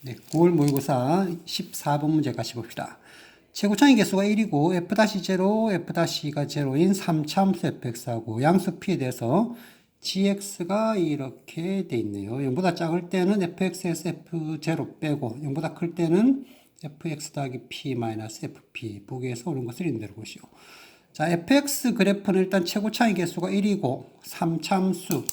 네, 9월 모의고사 14번 문제 같이 봅시다. 최고차의 개수가 1이고 f-0, f-가 0인 3차함수 fx하고 양수 p에 대해서 gx가 이렇게 돼 있네요. 0보다 작을 때는 fx에서 f0 빼고 0보다 클 때는 fx 더하기 p 마이너스 fp 보기에서 오는 것을 있는 대로 보시오. 자, fx 그래프는 일단 최고차의 개수가 1이고 3차함수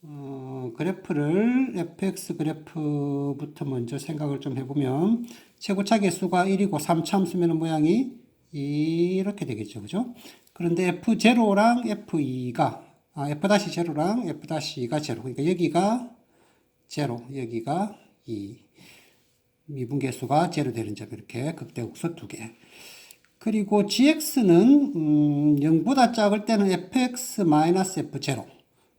어, 그래프를 fx 그래프부터 먼저 생각을 좀 해보면 최고차 개수가 1이고 3참수면 모양이 이렇게 되겠죠. 그죠? 그런데 f0랑 f2가 아, f-0랑 f-2가 0. 그러니까 여기가 0, 여기가 2. 미분 개수가 0 되는 점 이렇게 극대국서 두 개. 그리고 gx는 음, 0보다 작을 때는 fx-f0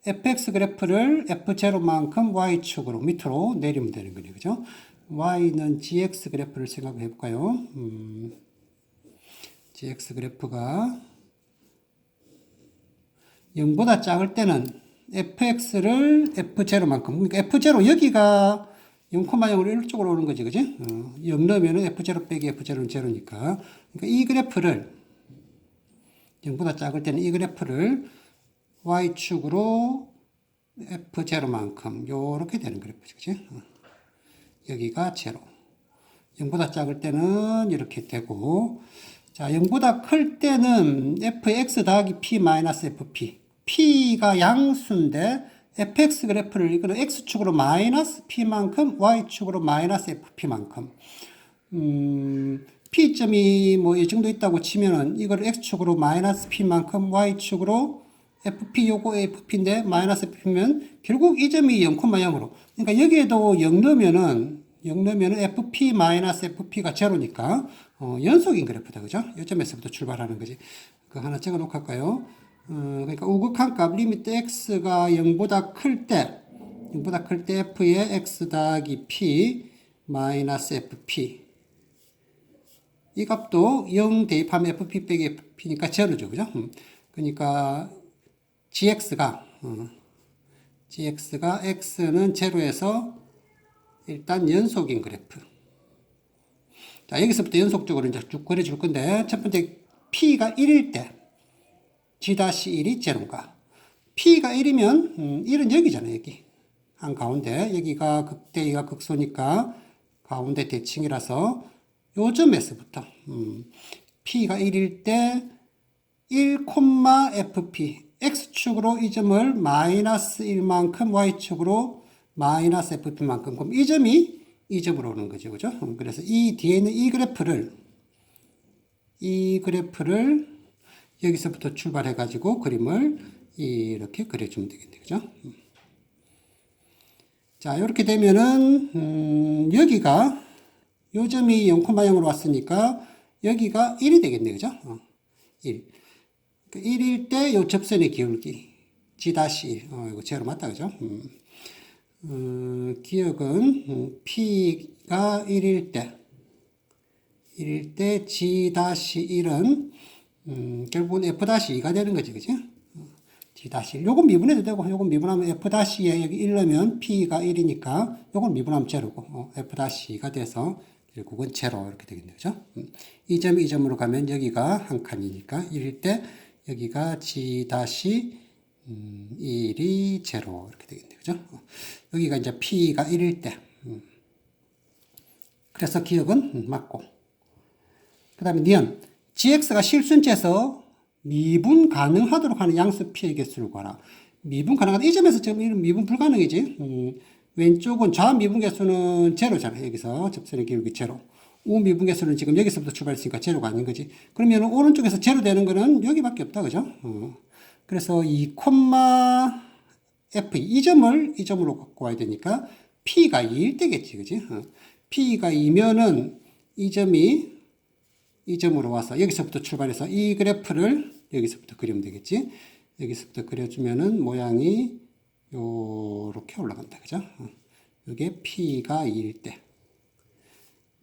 fx 그래프를 f0만큼 y축으로 밑으로 내리면 되는 거네요. 그죠? y는 gx 그래프를 생각해 볼까요? 음, gx 그래프가 0보다 작을 때는 fx를 f0만큼 그러니까 f0 여기가 0,0으로 이쪽으로 오는 거지, 그지? 어, 0 넣으면은 f0 빼기 f0는 0니까. 그러니까 이 그래프를 0보다 작을 때는 이 그래프를 y축으로 f0만큼 요렇게 되는 그래프죠. 그치? 어. 여기가 0. 0보다 작을 때는 이렇게 되고 자 0보다 클 때는 fx 더하기 p 마이너스 fp p가 양수인데 fx 그래프를 이거는 x축으로 마이너스 p만큼 y축으로 마이너스 fp만큼 음, p점이 뭐 이 정도 있다고 치면은 이걸 x축으로 마이너스 p만큼 y축으로 FP 요거 FP인데 마이너스 FP면 결국 이 점이 0,0으로 그러니까 여기에도 0 넣으면은 0 넣으면은 FP 마이너스 FP가 제로니까 어, 연속인 그래프다 그죠? 이 점에서부터 출발하는 거지 그 하나 적어 놓고 할까요? 어, 그러니까 우극한 값 리미트 x가 0보다 클 때 0보다 클 때 f의 x 더하기 p 마이너스 fp 이 값도 0 대입하면 fp 빼기 fp니까 제로죠 그죠? 음. 그러니까 gx가 어, gx가 x는 제로에서 일단 연속인 그래프. 자 여기서부터 연속적으로 이제 쭉 그려 줄 건데 첫 번째 p가 1일 때 g-1이 제로인가? p가 1이면 음, 1은 여기잖아요 여기 한 가운데 여기가 극대이가 극소니까 가운데 대칭이라서 요 점에서부터 음, p가 1일 때 1,fp x축으로 이 점을 마이너스 1만큼 y축으로 마이너스 fp만큼 그럼 이 점이 이 점으로 오는 거죠. 그죠? 그래서 이 뒤에 있는 이 그래프를 이 그래프를 여기서부터 출발해 가지고 그림을 이렇게 그려주면 되겠네요. 그죠? 자, 이렇게 되면은 음, 여기가 요 점이 0,0으로 왔으니까 여기가 1이 되겠네요. 그죠? 어, 1. 1일 때 요 접선의 기울기 G-1 어, 이거 제로 맞다 그죠? 음. 어, 기억은 음, P가 1일 때 1일 때 G-1은 음, 결국은 F-2가 되는 거지 그죠? G-1 요건 미분해도 되고 요건 미분하면 F-에 여기 1 넣으면 P가 1이니까 요건 미분하면 제로고 어, F-2가 돼서 결국은 제로 이렇게 되겠네요. 그죠? 음, 이 점이 이 점으로 가면 여기가 한 칸이니까 1일 때 여기가 G 다시 음, 1이 제로 이렇게 되겠네요. 그죠? 여기가 이제 P가 1일 때. 음. 그래서 기억은 음, 맞고. 그 다음에 니은 GX가 실순째에서 미분 가능하도록 하는 양수 P의 개수를 구하라. 미분 가능하다. 이 점에서 지금 미분 불가능이지. 음, 왼쪽은 좌 미분 개수는 제로잖아요. 여기서 접선의 기울기 제로. 우미분 개수는 지금 여기서부터 출발했으니까 제로가 아닌 거지. 그러면 오른쪽에서 제로 되는 거는 여기밖에 없다. 그죠? 어. 그래서 이 콤마 F 이 점을 이 점으로 갖고 와야 되니까 P가 2일 때겠지. 그지? 어. P가 2면은 이 점이 이 점으로 와서 여기서부터 출발해서 이 그래프를 여기서부터 그리면 되겠지. 여기서부터 그려주면은 모양이 요렇게 올라간다. 그죠? 어. 이게 P가 2일 때.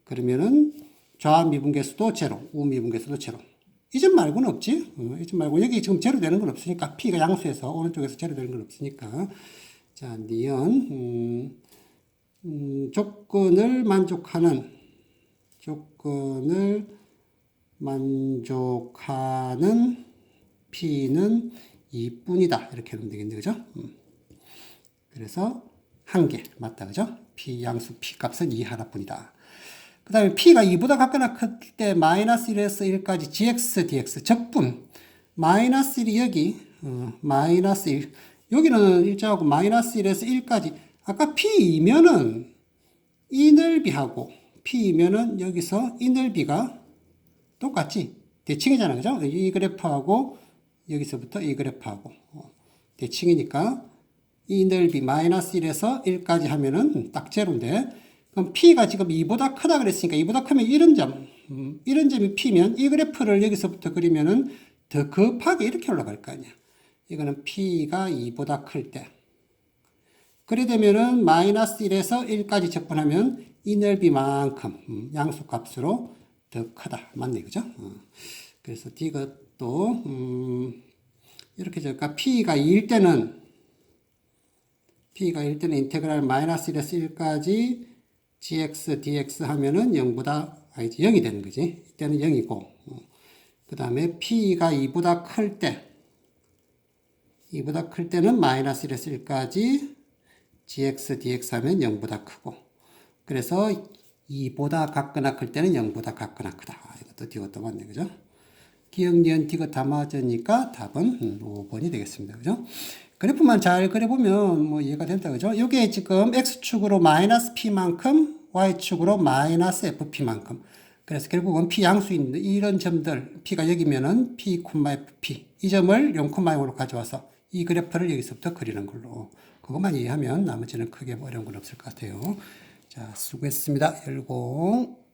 그러면은 좌 미분계수도 제로, 우 미분계수도 제로. 이점 말고는 없지. 어, 이점 말고 여기 지금 제로 되는 건 없으니까 P가 양수에서 오른쪽에서 제로 되는 건 없으니까 자 니은 음, 음, 조건을 만족하는 조건을 만족하는 P는 2뿐이다. 이렇게 하면 되겠네. 그죠? 음. 그래서 한 개. 맞다. 그죠? P 양수 P 값은 2 하나뿐이다. 그 다음에 P가 2보다 같거나 클 때 마이너스 1에서 1까지 GX, DX 적분. 마이너스 1이 여기, 어, 마이너스 1. 여기는 일자하고 마이너스 1에서 1까지. 아까 P이면은 이 넓이하고 P이면은 여기서 이 넓이가 똑같지. 대칭이잖아. 그죠? 이 그래프하고 여기서부터 이 그래프하고 어, 대칭이니까 이 넓이 마이너스 1에서 1까지 하면은 딱 제로인데 그럼 P가 지금 2보다 크다 그랬으니까 2보다 크면 이런 점 음, 이런 점이 P면 이 그래프를 여기서부터 그리면은 더 급하게 이렇게 올라갈 거 아니야. 이거는 P가 2보다 클 때. 그래 되면은 마이너스 1에서 1까지 적분하면 이 넓이만큼 음, 양수값으로 더 크다. 맞네. 그죠? 어. 그래서 이것도 음, 이렇게 적까 P가 2일 때는 P가 1 때는 인테그랄 마이너스 1에서 1까지 gx, dx 하면은 0보다, 아니지, 0이 되는 거지. 이때는 0이고, 그 다음에 P가 2보다 클 때, 2보다 클 때는 마이너스 1에서 1까지 gx, dx 하면 0보다 크고, 그래서 2보다 같거나 클 때는 0보다 같거나 크다. 아, 이것도 디귿도 맞네, 그죠? 기억, 니은, 디귿 다 맞으니까 답은 5번이 되겠습니다. 그죠? 그래프만 잘 그려보면 뭐 이해가 된다. 그죠? 이게 지금 X축으로 마이너스 P만큼, Y축으로 마이너스 FP만큼. 그래서 결국은 P 양수인데 이런 점들, P가 여기면은 P, FP. 이 점을 0,0으로 가져와서 이 그래프를 여기서부터 그리는 걸로. 그것만 이해하면 나머지는 크게 뭐 어려운 건 없을 것 같아요. 자, 수고했습니다. 열공.